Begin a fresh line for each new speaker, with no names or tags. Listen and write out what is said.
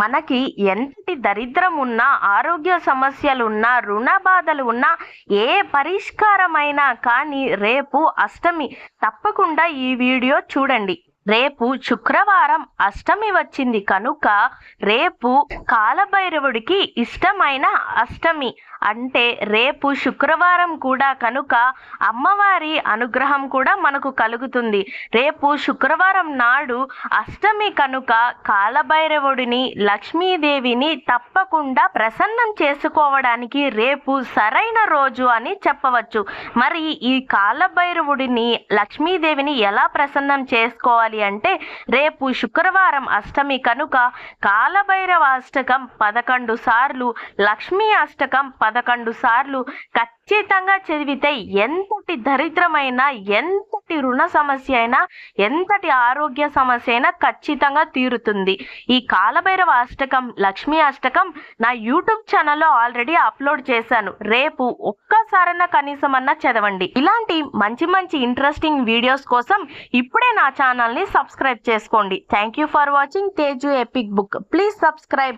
మనకి ఎంతటి దరిద్రం ఉన్నా ఆరోగ్య సమస్యలున్నా రుణ బాధలు ఉన్నా ఏ పరిష్కారమైనా కానీ రేపు అష్టమి తప్పకుండా ఈ వీడియో చూడండి. రేపు శుక్రవారం అష్టమి వచ్చింది కనుక రేపు కాలభైరవుడికి ఇష్టమైన అష్టమి. అంటే రేపు శుక్రవారం కూడా కనుక అమ్మవారి అనుగ్రహం కూడా మనకు కలుగుతుంది. రేపు శుక్రవారం నాడు అష్టమి కనుక కాలభైరవుడిని లక్ష్మీదేవిని తప్పకుండా ప్రసన్నం చేసుకోవడానికి రేపు సరైన రోజు అని చెప్పవచ్చు. మరి ఈ కాలభైరవుడిని లక్ష్మీదేవిని ఎలా ప్రసన్నం చేసుకోవాలి? అంటే రేపు శుక్రవారం అష్టమి కనుక కాలభైరవ అష్టకం పదకొండు సార్లు లక్ష్మీ అష్టకం పదకొండు సార్లు ఖచ్చితంగా చదివితే ఎంతటి దరిద్రమైన ఎంత ఎలాంటి రుణ సమస్య అయినా ఎంతటి ఆరోగ్య సమస్య అయినా ఖచ్చితంగా తీరుతుంది. ఈ కాలభైరవ అష్టకం లక్ష్మీ అష్టకం నా యూట్యూబ్ ఛానల్లో ఆల్రెడీ అప్లోడ్ చేశాను. రేపు ఒక్కసారైనా కనీసం అన్నా చదవండి. ఇలాంటి మంచి మంచి ఇంట్రెస్టింగ్ వీడియోస్ కోసం ఇప్పుడే నా ఛానల్ని సబ్స్క్రైబ్ చేసుకోండి. Thank you for watching Teju epic book. Please subscribe.